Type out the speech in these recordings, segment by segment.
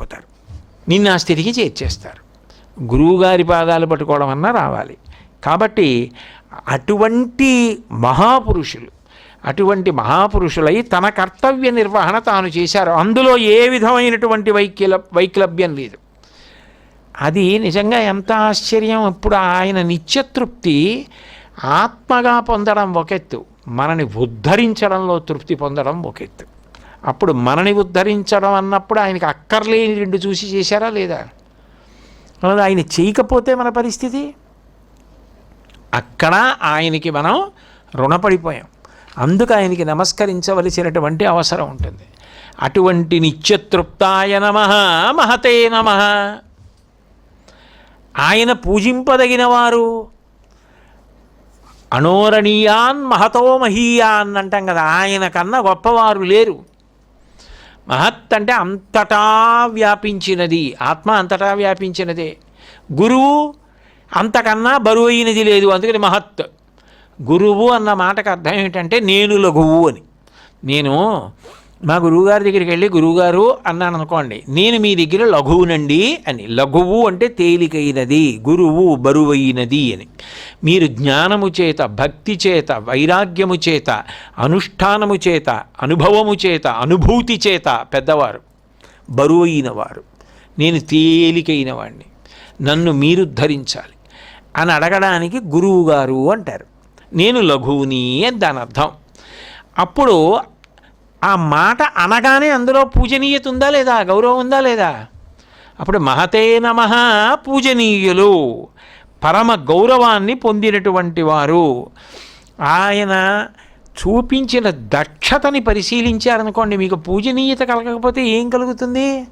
వెళ్ళిపోతారు. నిన్ను ఆ స్థితికి చేర్చేస్తారు. గురువుగారి పాదాలు పట్టుకోవడం అన్నా రావాలి. కాబట్టి అటువంటి మహాపురుషులు అటువంటి మహాపురుషులై తన కర్తవ్య నిర్వహణ తాను చేశారు. అందులో ఏ విధమైనటువంటి వైక్యల వైక్లభ్యం లేదు. అది నిజంగా ఎంత ఆశ్చర్యం. ఇప్పుడు ఆయన నిత్యతృప్తి ఆత్మగా పొందడం ఒక ఎత్తు మనని ఉద్ధరించడంలో తృప్తి పొందడం ఒక ఎత్తు అప్పుడు మనని ఉద్ధరించడం అన్నప్పుడు ఆయనకి అక్కర్లేని రెండు చూసి చేశారా లేదా? ఆయన చేయకపోతే మన పరిస్థితి? అక్కడ ఆయనకి మనం రుణపడిపోయాం. అందుకు ఆయనకి నమస్కరించవలసినటువంటి అవసరం ఉంటుంది. అటువంటి నిత్యతృప్తాయ నమ మహతే నమ. ఆయన పూజింపదగిన వారు అనోరణీయాన్ మహతో మహీయాన్ అంటాం కదా ఆయన కన్నా గొప్పవారు లేరు. మహత్ అంటే అంతటా వ్యాపించినది. ఆత్మ అంతటా వ్యాపించినదే. గురువు అంతకన్నా బరువు అయినది లేదు. అందుకని మహత్. గురువు అన్న మాటకు అర్థం ఏంటంటే నేను లఘువు అని. నేను మా గురువుగారి దగ్గరికి వెళ్ళి గురువుగారు అన్నాను అనుకోండి నేను మీ దగ్గర లఘువునండి అని. లఘువు అంటే తేలికైనది గురువు బరువైనది అని. మీరు జ్ఞానము చేత భక్తి చేత వైరాగ్యము చేత అనుష్ఠానము చేత అనుభవము చేత అనుభూతి చేత పెద్దవారు బరువైన వారు నేను తేలికైన వాడిని నన్ను మీరు ధరించాలి అని అడగడానికి గురువుగారు అంటారు. నేను లఘువుని అని దాని అర్థం అప్పుడు ఆ మాట అనగానే అందులో పూజనీయత ఉందా లేదా? గౌరవం ఉందా లేదా? అప్పుడు మహతే నమ పూజనీయులు. పరమ గౌరవాన్ని పొందినటువంటి వారు. ఆయన చూపించిన దక్షతని పరిశీలించారనుకోండి. మీకు పూజనీయత కలగకపోతే ఏం కలుగుతుంది?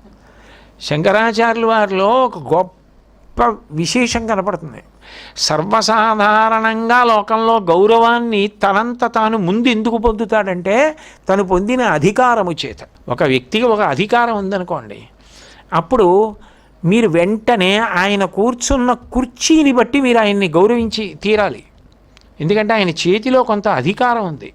శంకరాచార్యుల వారిలో ఒక గొప్ప గొప్ప విశేషం కనపడుతుంది. సర్వసాధారణంగా లోకంలో గౌరవాన్ని తనంత తాను ముందు ఎందుకు పొందుతాడంటే తను పొందిన అధికారము చేత. ఒక వ్యక్తికి ఒక అధికారం ఉందనుకోండి అప్పుడు మీరు వెంటనే ఆయన కూర్చున్న కుర్చీని బట్టి మీరు ఆయన్ని గౌరవించి తీరాలి. ఎందుకంటే ఆయన చేతిలో కొంత అధికారం ఉంది.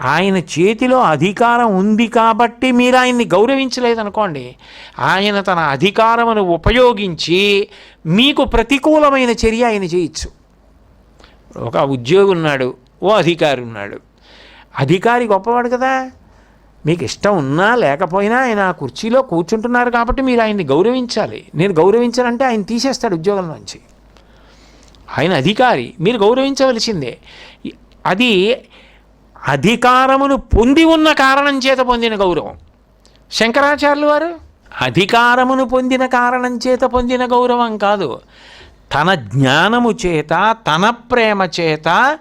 ఆయన చేతిలో అధికారం ఉంది కాబట్టి మీరు ఆయన్ని గౌరవించలేదనుకోండి. ఆయన తన అధికారమును ఉపయోగించి మీకు ప్రతికూలమైన చర్య ఆయన చేయొచ్చు. ఒక ఉద్యోగి ఉన్నాడు ఓ అధికారి ఉన్నాడు. అధికారి గొప్పవాడు కదా. మీకు ఇష్టం ఉన్నా లేకపోయినా ఆయన ఆ కుర్చీలో కూర్చుంటున్నారు కాబట్టి మీరు ఆయన్ని గౌరవించాలి. నేను గౌరవించాలంటే ఆయన తీసేస్తాడు ఉద్యోగం నుంచి. ఆయన అధికారి మీరు గౌరవించవలసిందే. అది అధికారమును పొంది ఉన్న కారణం చేత పొందిన గౌరవం. శంకరాచార్యులు వారు అధికారమును పొందిన కారణం చేత పొందిన గౌరవం కాదు. తన జ్ఞానము చేత తన ప్రేమ చేత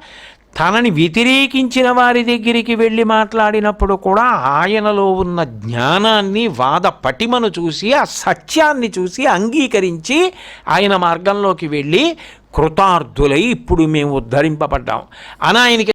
తనని వ్యతిరేకించిన వారి దగ్గరికి వెళ్ళి మాట్లాడినప్పుడు కూడా ఆయనలో ఉన్న జ్ఞానాన్ని వాద పటిమను చూసి ఆ సత్యాన్ని చూసి అంగీకరించి ఆయన మార్గంలోకి వెళ్ళి కృతార్థులై ఇప్పుడు మేము ఉద్ధరింపబడ్డాం. అని ఆయనకి